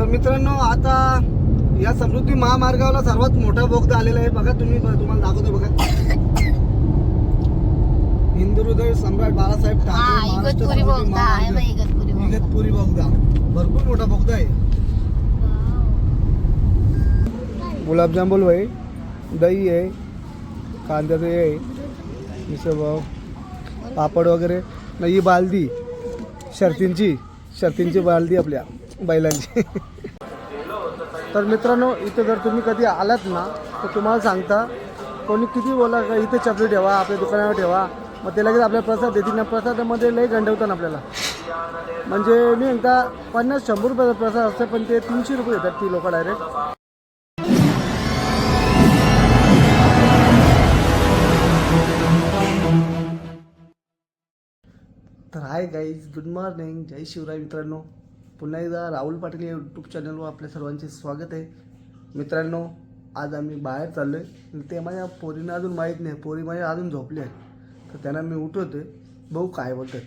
तर मित्रांनो आता या समृद्धी महामार्गावरला सर्वात मोठा बोगदा आलेला आहे. बघा तुम्ही तुम्हाला दाखवतो बघा. हिंदू हृदय सम्राट बाळासाहेब ठाकरे इगतपुरी बोगदा आहे भरपूर मोठा बोगदा आहे. गुलाबजाम बोल भाई दही आहे कांद्याचं हे आहे मिसळपाव पापड वगैरे. न ही बालदी शर्तींची शर्तींची बालदी आपल्या. बैलांची. तर मित्रांनो इथे जर तुम्ही कधी आलात ना तर तुम्हाला सांगता कोणी किती बोला का इथे चपली ठेवा आपल्या दुकानावर ठेवा मग ते लगेच आपल्याला प्रसाद देतील. ना प्रसादामध्ये लई गंडवतात आपल्याला. म्हणजे मी एकदा पन्नास शंभर रुपयाचा प्रसाद असतो पण ते तीनशे रुपये देतात ती लोक डायरेक्ट तर हाय गाईज गुड मॉर्निंग जय शिवराय मित्रांनो. पुन्हा एकदा राहुल पाटील या यूट्यूब चॅनलवर आपल्या सर्वांचे स्वागत आहे. मित्रांनो आज आम्ही बाहेर चाललो आहे ते माझ्या पोरीनं अजून माहीत नाही. पोरी माझ्या अजून झोपली आहे तर त्यांना मी उठवते बघू काय बोलतात.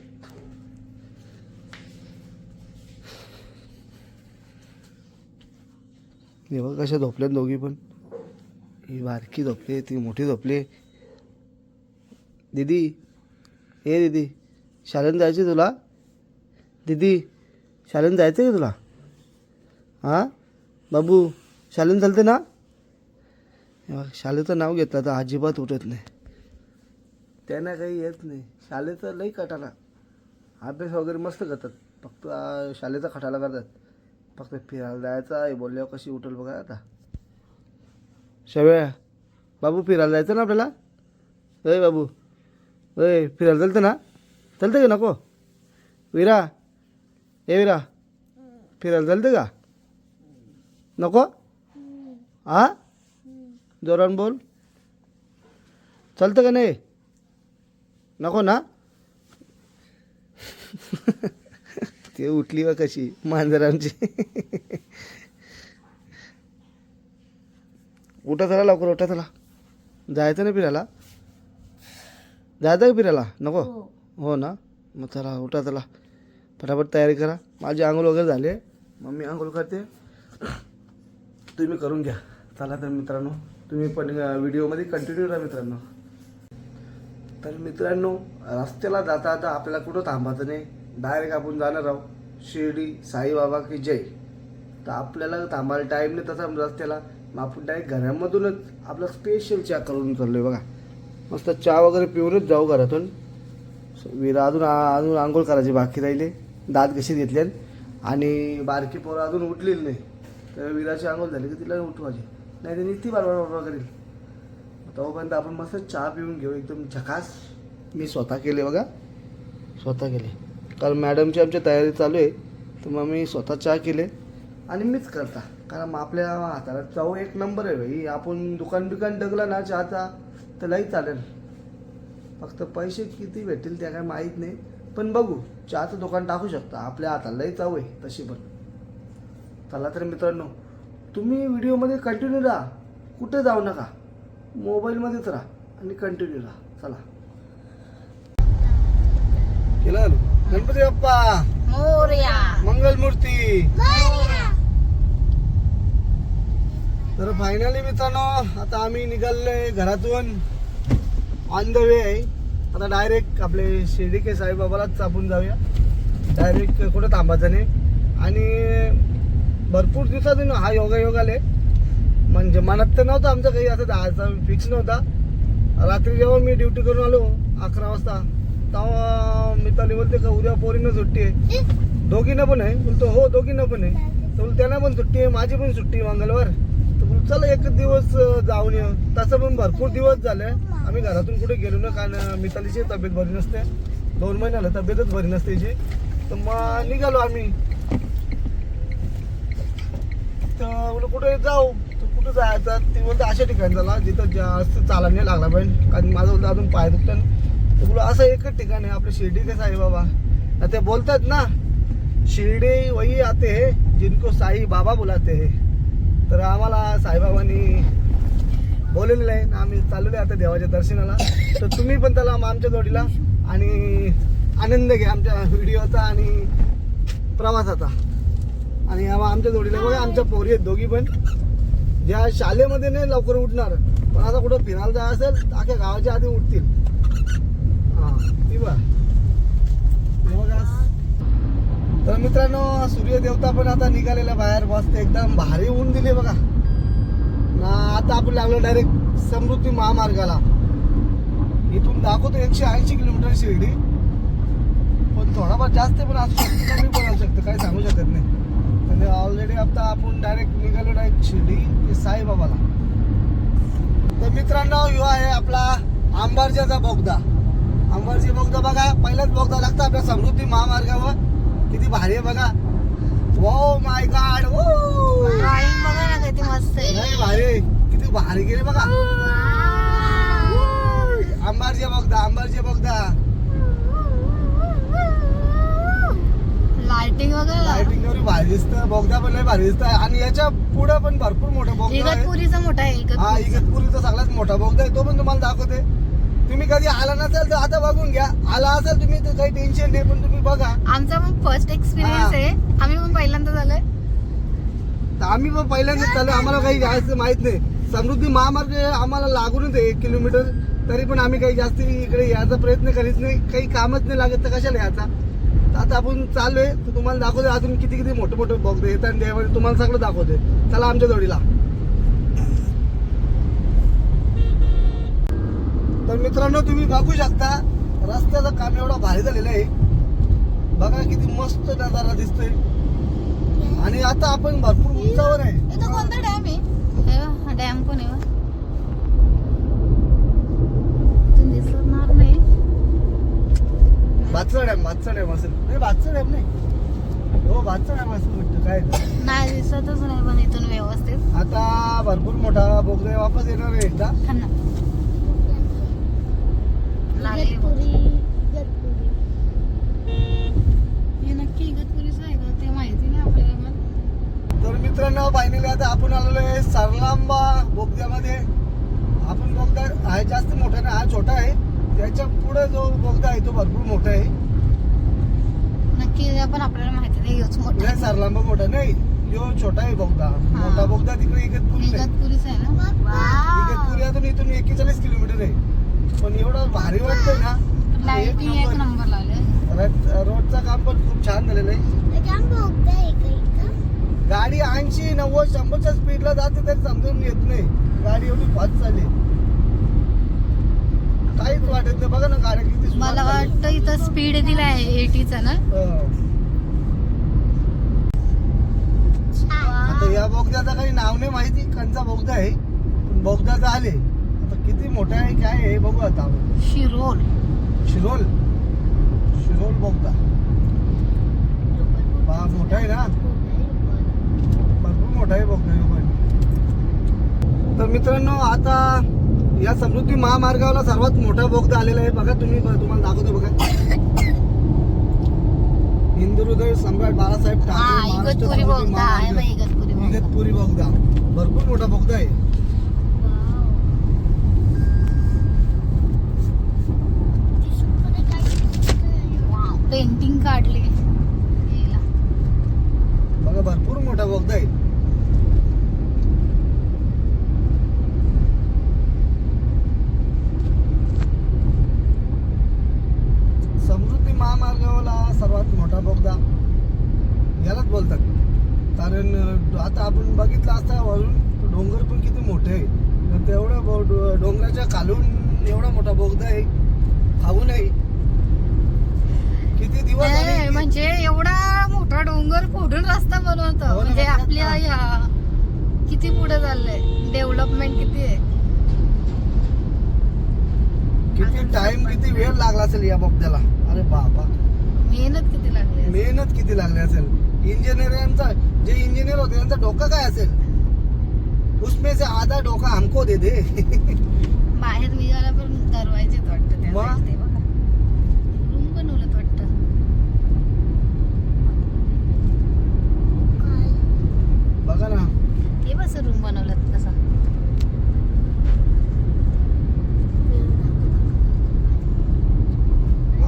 हे बघ कशा झोपल्यात दोघी पण. ही बारकी झोपली ती मोठी झोपली दीदी ए दीदी. शाळेत जायची तुला? दीदी. शाळेत जायचं आहे का तुला? हां? बाबू शाळेत चालते ना? शाळेचं नाव घेतलं तर अजिबात उठत नाही. त्यांना काही येत नाही. शाळेचं लई कटाला. अभ्यास वगैरे मस्त करतात. फक्त शाळेचा खटाला करतात. फक्त फिरायला जायचं आहे बोलल्यावर कशी उठल बघा आता. शव्या बाबू फिरायला जायचं ना आपल्याला? अय बाबू. अय फिरायला चालतं ना? चालतं का नको? विरा ए विरा फिरायला चालतं का नको हा जोरान बोल चालतं का नाही नको ना ते उठली व कशी मांजर आमची उठा चला लवकर उठा चला जायचं ना फिरायला जायचं का फिरायला नको हो ना मग चला उठा चला फटाफट तयारी करा. माझी आंघोळ वगैरे झाले. मग मी आंघोळ करते. तुम्ही करून घ्या. चला तर मित्रांनो तुम्ही पण व्हिडिओमध्ये कंटिन्यू राहा मित्रांनो. तर मित्रांनो रस्त्याला जाता जाता आपल्याला कुठं थांबायचं नाही. डायरेक्ट आपण जाणार आहोत. शिर्डी साईबाबा की जय. तर आपल्याला थांबायला टाईम नाही तसा रस्त्याला. मग आपण डायरेक्ट घरामधूनच आपला स्पेशल चहा करून चाललोय बघा. मस्त चहा वगैरे पिऊनच जाऊ घरातून. विरा अजून अजून आंघोळ करायची बाकी राहिले. दात घशी घेतले आणि बारकी पोरं अजून उठलेली नाही. तर विराची आंघोळ झाली की तिला उठवायची नाही तर ती बारबार बारबार करेल. तोपर्यंत आपण मस्त चहा पिऊन घेऊ. एकदम झकास. मी स्वतः केले बघा. स्वतः केले. कारण मॅडमची आमची तयारी चालू आहे. तर मग मी स्वतः चहा केले. आणि मीच करता. कारण मग आपल्या हाताला चव एक नंबर आहे भाई आपण दुकान बिकान डगला ना चहाचा तर लई चालेल. फक्त पैसे किती भेटतील त्या काय माहीत नाही. पण बघू चहाचं दुकान टाकू शकता. आपल्या हाताला लई चव आहे तशी पण. चला तर मित्रांनो तुम्ही व्हिडिओमध्ये कंटिन्यू राहा. कुठे जाऊ नका. मोबाईलमध्येच राहा आणि कंटिन्यू राहा. चला. केलं? गणपती बाप्पा! मोरया. मंगल मूर्ती! तर फायनली मित्रांनो आता आम्ही निघालोय घरातून. ऑन द वे आहे आता डायरेक्ट आपले शिर्डी के साईबाबालाच आपण जाऊया. डायरेक्ट कुठं थांबायचं नाही. आणि भरपूर दिवसातून हा योगा योग आले. म्हणजे मनात तर नव्हतं आमचं काही असं जायचा फिक्स नव्हता. रात्री जेव्हा मी ड्युटी करून आलो अकरा वाजता तेव्हा मिताली बोलते का उद्या पोरीनं सुट्टी आहे. दोघींना पण आहे. बोलतो हो दोघींना पण आहे. तर त्यांना पण सुट्टी आहे माझी पण सुट्टी बोलतो चला एक दिवस जाऊन येऊ तसं पण भरपूर दिवस झाले. आम्ही घरातून कुठे गेलो ना कारण मितालीची तब्येत बरी नसते. दोन महिने तब्येतच बरी नसते जी तर मग निघालो आम्ही. तर कुठे जाऊ? कुठे कुठं जायचं? ते बोलतो अशा ठिकाणी झाला जिथं जास्त चालायला नाही लागला पाहिजे कारण माझं बोलतो अजून पाय दुखतं तर बोलू असं एकच ठिकाण आहे आपलं शिर्डी के साई बाबा? ते बोलतात ना शिर्डी वही आते हे जिनको साई बाबा बुलाते है. तर आम्हाला साईबाबांनी बोलवलेलं आहे ना आम्ही चाललेलो आहे आता देवाच्या दर्शनाला. तर तुम्ही पण त्याला आमच्या जोडीला आणि आनंद घ्या आमच्या व्हिडिओचा आणि प्रवासाचा. आणि या आमच्या जोडीला बघा आमच्या पोरी आहेत दोघी पण. ज्या शालेमध्ये नाही लवकर उठणार पण आता कुठं फिरायला जायचं असेल अख्या गावाच्या आधी उठतील. हां ती बघा हे बघा तर मित्रांनो सूर्यदेवता पण आता निघालेला बाहेर. मस्त एकदम भारी ऊन दिली बघा. ना आता आपण लागलो डायरेक्ट समृद्धी महामार्गाला. इथून दाखवतो एकशे ऐंशी किलोमीटर शिर्डी. पण थोडाफार जास्त पण असू शकतो कमी पण असू शकतं काही सांगू शकत नाही. म्हणजे ऑलरेडी आता आपण डायरेक्ट निघालो डायरेक्ट शिर्डी ते साईबाबाला. तर मित्रांनो यो आहे आपला आंबारच्याचा बोगदा. अंबारजी बोगदा बघा पहिलाच बोगदा लागतो आपल्या समृद्धी महामार्गावर. किती भारी आहे बघा. Oh my God O drawing बघा ना किती मस्त आहे. भारी. किती भारी गेले बघा. आंबारचे बोगदा आंबारचे बोगदा लाइटिंग ना. लाइटिंग वरी भारी दिसतं. बोगदा पण लय भारी दिसतं. आणि याच्यापुढे पण भरपूर मोठा बोगदा इगतपुरीचा मोठा आहे हा. इगतपुरीचा सगळ्यात मोठा बोगदा आहे. तो पण तुम्हाला दाखवते. तुम्ही कधी आला नसेल तर आता बघून घ्या. आला असेल तुम्ही तर काही टेन्शन नाही पण तुम्ही बघा. आमचा पण फर्स्ट एक्सपिरियन्स. आहे. आम्ही पण पहिल्यांदा झालोय. तर आम्ही पण पहिल्यांदाच चालू आम्हाला काही जास्त माहीत नाही. समृद्धी महामार्ग आम्हाला लागूनच आहे एक किलोमीटर तरी पण आम्ही काही जास्त इकडे यायचा प्रयत्न करीत नाही. काही कामच नाही लागत तर कशाला यायचा? तर आता आपण चाललोय. तर तुम्हाला दाखवते अजून किती किती मोठे मोठे बघते येतात आणि त्यावेळी तुम्हाला सगळं दाखवते चला आमच्या जोडीला. तर मित्रांनो तुम्ही बघू शकता रस्त्याचं काम एवढं भारी झालेलं आहे. बघा किती मस्त नजारा दिसतोय. आणि आता आपण भरपूर उंचावर आहे. इथं कोणता डॅम आहे? डॅम कोण आहे दिसणार नाही. भातचा डॅम भातचा डॅम असेल. नाही भातचा डॅम नाही. हो भातचा डॅम असेल वाटतं काय. नाही दिसतच नाही पण इथून व्यवस्थित. आता भरपूर मोठा बोगदा वापस येणार आहे एकदा थांब ना. लागली बघ. हे नक्की इगतपुरीचं आहे का ते माहिती नाही आपल्याला पण तर मित्रांनो फायनली आता आपण आलेलो आहे सरलांबा बोगद्यामध्ये. आपण बोगदा आहे जास्त मोठा नाही हा छोटा आहे. त्याच्या पुढे जो बोगदा आहे तो भरपूर मोठा आहे. नक्की हे पण आपल्याला माहिती नाही योच मोठा नाही सरलांबा मोठा नाही यो छोटा आहे बोगदा. मोठा बोगदा तिकडे इगतपुरी नाही इगतपुरीच आहे ना? इगतपुरी अजून इथून एक्केचाळीस किलोमीटर आहे. पण एवढं भारी वाटतंय ना. लाईटिंग एक नंबर. नंबर लागले रथ- रोडचं काम पण खूप छान झालेलं आहे. गाडी ऐंशी नव्वद शंभरच्या स्पीडला जाते तरी समजून येत नाही. गाडी एवढी फास्ट चालली. काहीच वाटत नाही. बघा ना गाड्या किती मला. वाटतं इथं स्पीड दिला आहे एटीचा ना? हं. आता या बोगद्याचं काही नाव नाही माहिती. कंचा बोगदा आहे. पण बोगदा आले. आता किती मोठा आहे काय आहे हे बघू आता शिरोल. शिरोल. शिरोल बोगदा. मोठा आहे ना? भरपूर मोठा आहे बोगदा तर मित्रांनो आता या समृद्धी महामार्गावरला सर्वात मोठा बोगदा आलेला आहे. बघा तुम्ही तुम्हाला दाखवतो बघा. हिंदुहृदय सम्राट बाळासाहेब ठाकरे इगतपुरी बोगदा भरपूर मोठा बोगदा आहे. पेंटिंग काढली. बघा भरपूर मोठा बोगदा आहे समृद्धी महामार्गावरला सर्वात मोठा बोगदा यालाच बोलतात कारण अं, आता आपण बघितलं असता वरून तो डोंगर पण किती मोठे आहे तर तेवढं बो- डो- डोंगराच्या खालून एवढा मोठा बोगदा आहे. खाऊ नाही किती दिवस म्हणजे एवढा मोठा डोंगर फोडून रस्ता बनवतो. हो म्हणजे आपल्या. ह्या किती पुढे चाललंय? डेव्हलपमेंट किती आहे? किती टाइम किती वेळ लागला असेल या बोगद्याला? अरे बाबा. मेहनत किती लागली. मेहनत किती लागली असेल? इंजिनियरांचा जे इंजिनियर होते त्यांचा डोका काय असेल? उसमें से आधा डोका हमको दे दे। बाहेर निघायला पण दरवाजे वाटतं त्या मग? side ते बघा. रूम बनवलं वाटतं. बघा ना. ते बस रूम बनवलं तसा.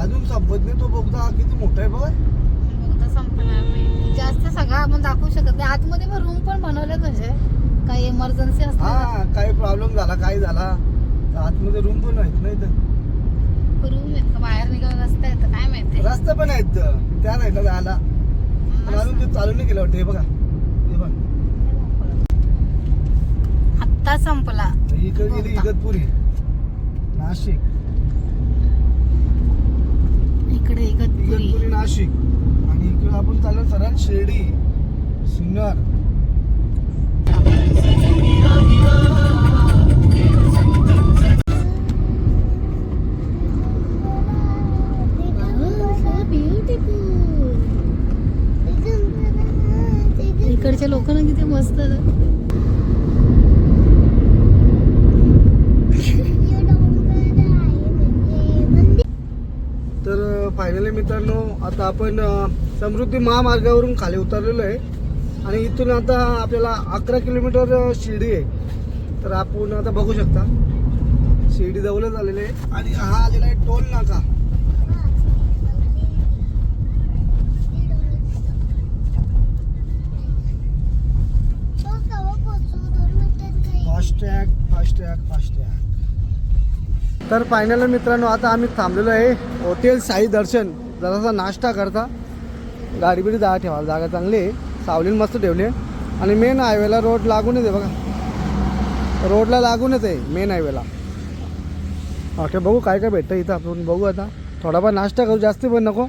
अजून संपत नाही तो बोगदा. किती मोठा आहे बघा. बोगदा संपला नाही. जास्त सगळं आपण दाखवू शकत नाही. आतमध्ये मग रूम पण बनवलेत म्हणजे काही इमर्जन्सी असते हा काही प्रॉब्लेम झाला काय झाला तर आतमध्ये रूम पण आहेत नाही तर. रूम आहेत का? बाहेर निघायला रस्ता येतं काय माहिती? रस्ते पण आहेत त्या नाही जायला पण अजून ते चालू नाही केलं वाटतं. हे बघा. हे बघा. आत्ता संपला. इकडे गेली इगतपुरी. नाशिक. इकडे इगतपुरी. इगतपुरी नाशिक. आणि इकडे आपण चाललो सरळ शिर्डी सिन्नर. इकडच्या लोकांना किती मस्त तर फायनली मित्रांनो आता आपण समृद्धी महामार्गावरून खाली उतरलेलो आहे. आणि इथून आता आपल्याला अकरा किलोमीटर शिर्डी आहे. तर आपण आता बघू शकता. शिर्डी जवळच आलेले आहे. आणि हा आलेला आहे टोल नाका. फास्टॅग फास्टॅग फास्टॅग तर फायनल मित्रांनो आता आम्ही थांबलेलो आहे हॉटेल साई दर्शन. जरासा नाश्ता करता. गाडी बिडी जागा ठेवायला जागा चांगली आहे. सावलीन मस्त ठेवली आणि मेन हायवेला रोड लागूनच आहे बघा. रोडला लागूनच आहे मेन हायवेला ओके बघू काय काय भेटतं इथं आपण बघू आता. थोडाफार नाश्ता करू जास्ती पण नको.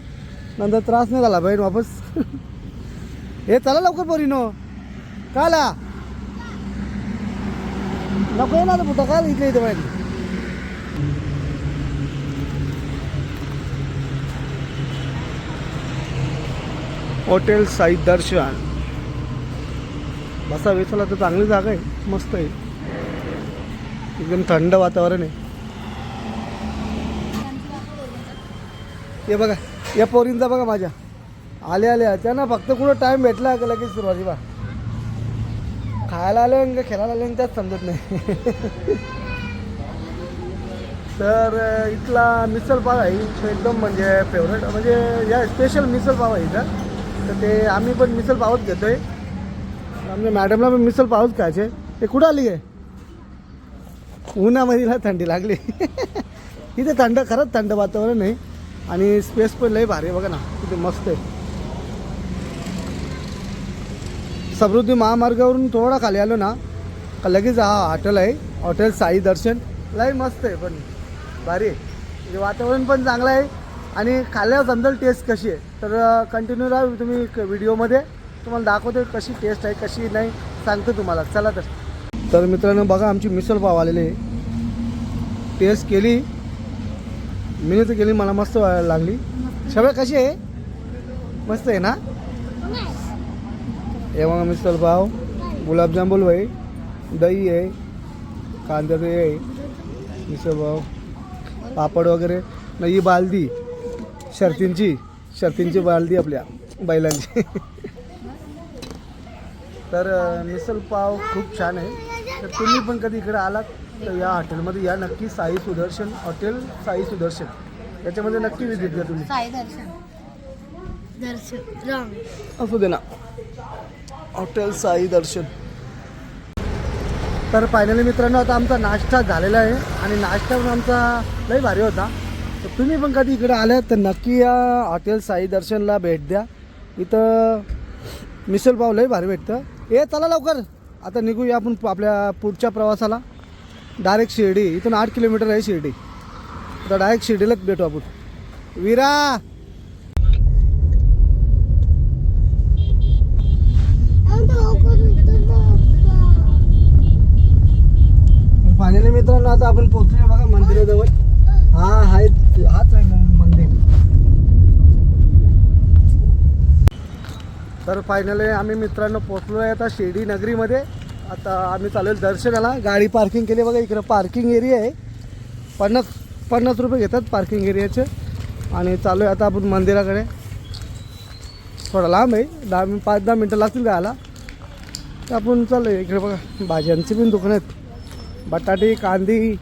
नंतर त्रास नाही झाला बहीण वापस. हे चला लवकर पोरीनो. काला. नको ना कुठं काय इथे इथे बाहेर. हॉटेल साई दर्शन. बसा वेसाला तर चांगली जागा आहे. मस्त आहे. एकदम थंड वातावरण आहे. हे बघा या पोरींचा बघा माझ्या. आल्या आल्या. त्यांना फक्त कुठं टाईम भेटला का लगेच सुरुवाती बा. खायला आले आणि का खेळायला आले आणि त्याच समजत नाही. तर इथला मिसल पाव आहे. तो एकदम म्हणजे फेवरेट म्हणजे या स्पेशल मिसल पाव आहे इथं. तर ते आम्ही पण मिसल पावच आहे आमच्या मॅडमला पण मिसल पावच खायचे. ते कुठं आली आहे उन्हामध्ये थंडी लागली. इथे थंड खरंच थंड वातावरण आहे. आणि स्पेस पण लय भारी आहे बघा ना. तिथे मस्त आहे. समृद्धी महामार्गावरून थोडा खाली आलो ना का लगेच हा हॉटेल आहे. हॉटेल साई दर्शन. लय मस्त आहे पण. भारी आहे. म्हणजे वातावरण पण चांगलं आहे. आणि खाल्ल्यावर समजेल टेस्ट कशी आहे. तर कंटिन्यू राहा तुम्ही क- व्हिडिओमध्ये तुम्हाला दाखवते कशी टेस्ट आहे कशी नाही सांगतो तुम्हाला. चला तर. तर मित्रांनो बघा आमची मिसळ पाव आलेली आहे. टेस्ट केली. मी तर केली मला मस्त व्हायला लागली. सगळं कशी आहे? मस्त आहे ना? हे बघा मिसळ पाव. गुलाबजामुन आहे दही आहे कांदा दही आहे मिसळ पाव. पापड वगैरे. नाही बालदी. शर्तींची. शर्तींची बालदी आपल्या बैलांची. तर अ, मिसळ पाव खूप छान आहे. तर तुम्ही पण कधी इकडे आलात तर या हॉटेलमध्ये या. नक्की साई सुदर्शन हॉटेल साई सुदर्शन. याच्यामध्ये नक्की विजिट द्या तुम्ही. साई दर्शन. दर्शन. राम असू दे ना. हॉटेल साई दर्शन. तर फायनली मित्रांनो आता आमचा नाश्ता झालेला आहे आणि नाश्ता पण आमचा लई भारी होता. तर तुम्ही पण कधी इकडे आल्यात तर नक्की या हॉटेल साई दर्शनला भेट द्या. इथं मिसळ पाव लई भारी भेटतं. ए चला लवकर. आता निघूया आपण आपल्या पुढच्या प्रवासाला. डायरेक्ट शिर्डी. इथून आठ किलोमीटर आहे शिर्डी. आता डायरेक्ट शिर्डीलाच भेटू आपण. विरा! फायनली मित्रांनो आता आपण पोहोचलो बघा मंदिराजवळ. हा हाय हाच आहे मंदिर. तर फायनली आम्ही मित्रांनो पोचलो आहे आता शिर्डी नगरीमध्ये. आता आम्ही चालेल दर्शनाला. गाडी पार्किंग केली बघा इकडं पार्किंग एरिया आहे. पन्नास पन्नास रुपये घेतात पार्किंग एरियाचे आणि चालू आहे आता आपण मंदिराकडे. थोडा लांब आहे. दहा पाच दहा मिनटं लागतील जायला तर आपण चालू आहे इकडे बघा. भाज्यांची पण दुकानं आहेत. बटाटे कांदी.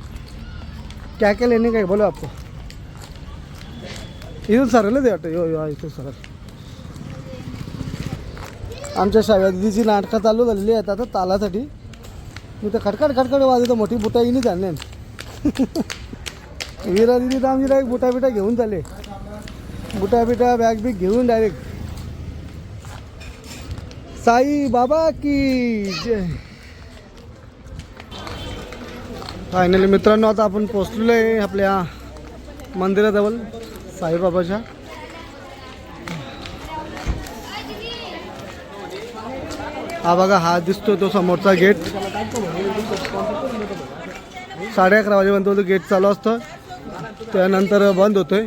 क्या क्या लेने काय बोलू आपण इथून सरळ दे वाटतं. यो यो इथून सरळ. आमच्या शाव्या दिदीची नाटकं चालू झालेली आहेत आता तालासाठी मी तर खटखट खटखट वाजवतो मोठी बुटा येईन झाले विरा दिदी तर आमची डायरेक्ट बुटा बिटा घेऊन चालले. बुटा बिटा बॅग बिग घेऊन डायरेक्ट साई बाबा की जय. फायनली मित्रांनो आता आपण पोचलेलो आहे आपल्या मंदिराजवळ साईबाबाच्या. हा बघा हा दिसतो तो समोरचा गेट साडे अकरा वाजेपर्यंत तो गेट चालू असतं. त्यानंतर बंद होतोय.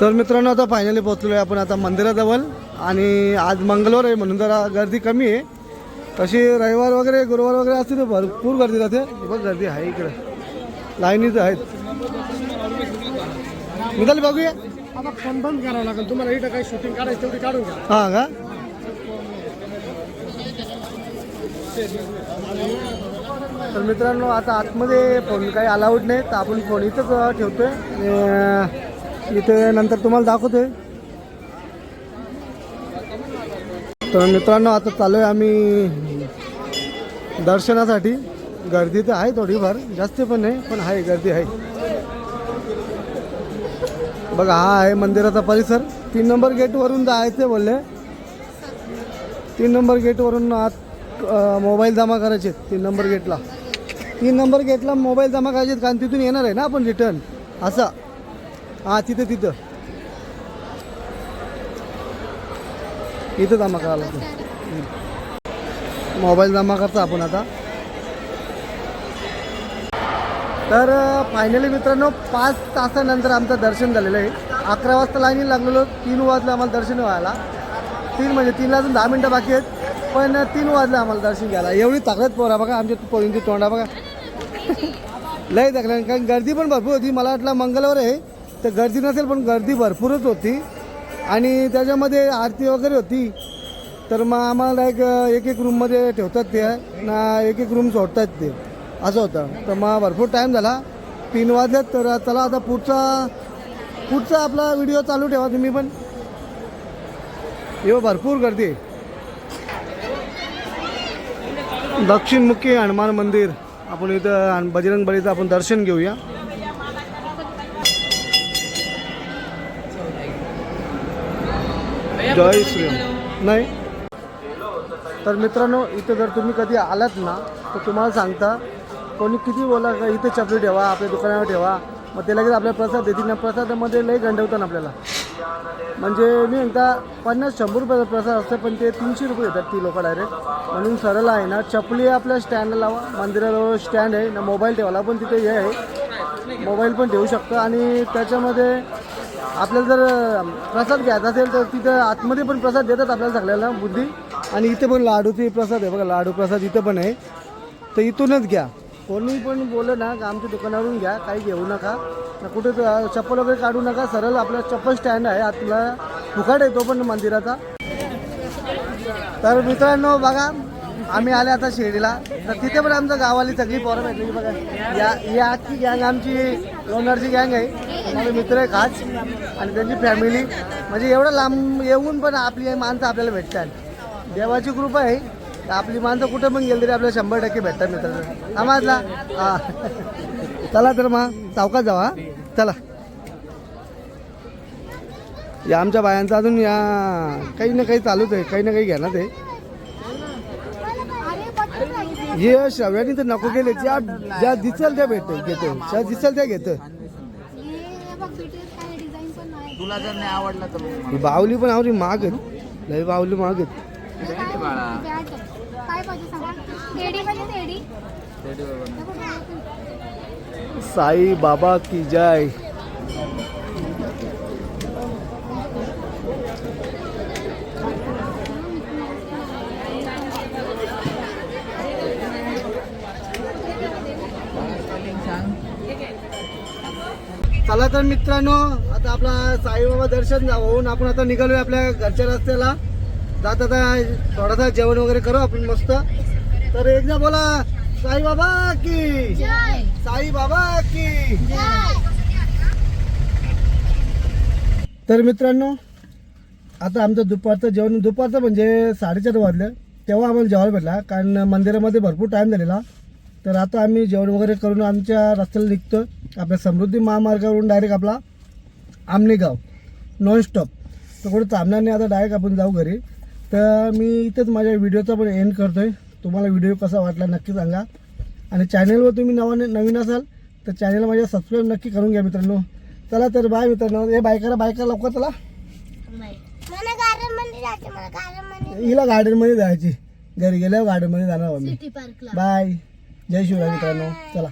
तर मित्रांनो आता फायनली पोहोचलो आहे आपण आता मंदिराजवळ. आणि आज मंगळवार आहे म्हणून जरा गर्दी कमी आहे. तशी रविवार वगैरे गुरुवार वगैरे असते तर भरपूर गर्दी राहते. बघ गर्दी आहे इकडे. लाईनीच आहेत. मिताली बघूया. आता फोन बंद करावा लागेल. तुम्हाला इथं काही शूटिंग काढायची तेवढी काढून घ्या. हां का? तर मित्रांनो आता आतमध्ये फोन काही अलाउड नाही तर आपण फोन इथंच ठेवतोय. इथे नंतर तुम्हाला दाखवतोय. तर मित्रांनो आता चालू आहे आम्ही दर्शनासाठी. गर्दी तर आहे थोडीफार जास्त पण नाही पण आहे गर्दी आहे. बघा हा आहे मंदिराचा परिसर. तीन नंबर गेटवरून जायचं बोलले. तीन नंबर गेटवरून आत मोबाईल जमा करायचे आहेत, तीन नंबर गेटला. तीन नंबर गेटला मोबाईल जमा करायचे आहेत, कारण तिथून येणार आहे ना आपण रिटर्न असा. हां तिथं तिथं. इथं जमा करायला लागतो. मोबाईल जमा करता आपण आता. तर फायनली मित्रांनो पाच तासानंतर आमचं दर्शन झालेलं आहे. अकरा वाजता लाईनी लागलेलो. तीन वाजलं आम्हाला दर्शन व्हायला. तीन म्हणजे तीनला अजून दहा मिनटं बाकी आहेत. पण तीन वाजलं आम्हाला दर्शन घ्यायला. एवढी ताकद पोरा बघा आमच्या पोरींची तोंडा बघा. लय दाखला कारण गर्दी पण भरपूर होती. मला वाटलं मंगळवार आहे तर गर्दी नसेल पण गर्दी भरपूरच होती. आणि त्याच्यामध्ये आरती वगैरे होती. तर मग आम्हाला एक एक एक रूममध्ये ठेवतात ते ना एक एक रूम सोडतात ते. असं होतं. तर मग भरपूर टाईम झाला. तीन वाजल्यात तर चला आता पुढचा पुढचा आपला व्हिडिओ चालू ठेवा तुम्ही पण. यो भरपूर गर्दी आहे दक्षिणमुखी हनुमान मंदिर. आपण इथं बजरंग बलीचं आपण दर्शन घेऊया. जय श्रीराम नाही. तर मित्रांनो इथं जर तुम्ही कधी आलात ना तर तुम्हाला सांगता कोणी किती बोला का इथे चपली ठेवा आपल्या दुकानावर ठेवा. मग ते लगेच आपल्याला प्रसाद देतील. ना प्रसादामध्ये लई गंडवतात आपल्याला. म्हणजे मी एकदा पन्नास शंभर रुपयाचा प्रसाद असतं पण ते तीनशे रुपये घेतात ती लोकं डायरेक्ट म्हणून सरळ आहे ना चपली आपल्या स्टँडला लावा. मंदिराजवळ स्टँड आहे ना मोबाईल ठेवायला पण तिथे हे आहे. मोबाईल पण ठेवू शकतो. आणि त्याच्यामध्ये आपल्याला जर प्रसाद घ्यायचा असेल तर तिथं आतमध्ये पण प्रसाद देतात आपल्याला सगळ्याला बुद्धी. आणि इथे पण लाडूचे प्रसाद आहे बघा लाडू प्रसाद इथं पण आहे. तर इथूनच घ्या. कोणी पण बोलं ना का आमच्या दुकानावरून घ्या काही घेऊ नका. कुठे चप्पल वगैरे काढू नका. सरळ आपला चप्पल स्टँड आहे. आतला फुकाट येतो पण मंदिराचा. तर मित्रांनो बघा आम्ही आले आता शिर्डीला. तर तिथे पण आमच्या गावाली सगळी पोरं भेटली. बघा या या आजची गँग आमची लोणारची गँग आहे. माझे मित्र आहे खास. आणि त्यांची फॅमिली म्हणजे एवढं लांब येऊन पण आपली माणसं आपल्याला भेटतात. देवाची कृपा आहे. तर आपली माणसं कुठं पण गेली तरी आपल्याला शंभर टक्के भेटतात मित्रांनो. आम्हाला हा. चला तर मग चौकात जावा? चला. या आमच्या बायांचं अजून या काही ना काही चालूच आहे काही ना काही घेणार आहे. हे श्रव्यानी तर नको गेले ज्या ज्या दिसल त्या भेट घेतो ज्या दिसल त्या घेतं तुला जर नाही आवडला तर बावली पण आवडी महाग आहेत लय बावली महाग आहेत काय पाहिजे सांगा? तेडी पाहिजे तेडी साई बाबा की जय. चला तर मित्रांनो आता आपला साईबाबा दर्शन होऊन आपण आता निघालोय आपल्या घरच्या रस्त्याला. जात आता थोडासा जेवण वगैरे करू आपण मस्त. तर एकदा बोला साईबाबा की? जय. साई बाबा की? तर मित्रांनो आता आमचं दुपारचं जेवण दुपारचं म्हणजे साडेचार वाजलं. तेव्हा आम्हाला जेवायला भेटला कारण मंदिरामध्ये भरपूर टाईम झालेला. तर आता आम्ही जेवण वगैरे करून आमच्या रस्त्याला निघतो आपल्या समृद्धी महामार्गावरून डायरेक्ट आपला आमनेगाव नॉन स्टॉप तर कुठे थांबणार नाही आता डायरेक्ट आपण जाऊ घरी. तर मी इथंच माझ्या व्हिडिओचा पण एंड करतो आहे तुम्हाला व्हिडिओ कसा वाटला नक्की सांगा. आणि चॅनलवर तुम्ही नवाने नवीन असाल तर चॅनल माझ्या सबस्क्राईब नक्की करून घ्या मित्रांनो. चला तर बाय मित्रांनो. हे बाय करा बाय करा लवकर चला. मला गार्डनमध्ये जायचं मला गार्डनमध्ये हिला गार्डनमध्ये जायची घरी गेल्यावर गार्डनमध्ये जाणार आम्ही. सिटी पार्कला बाय जय शिवराय मित्रांनो. चला.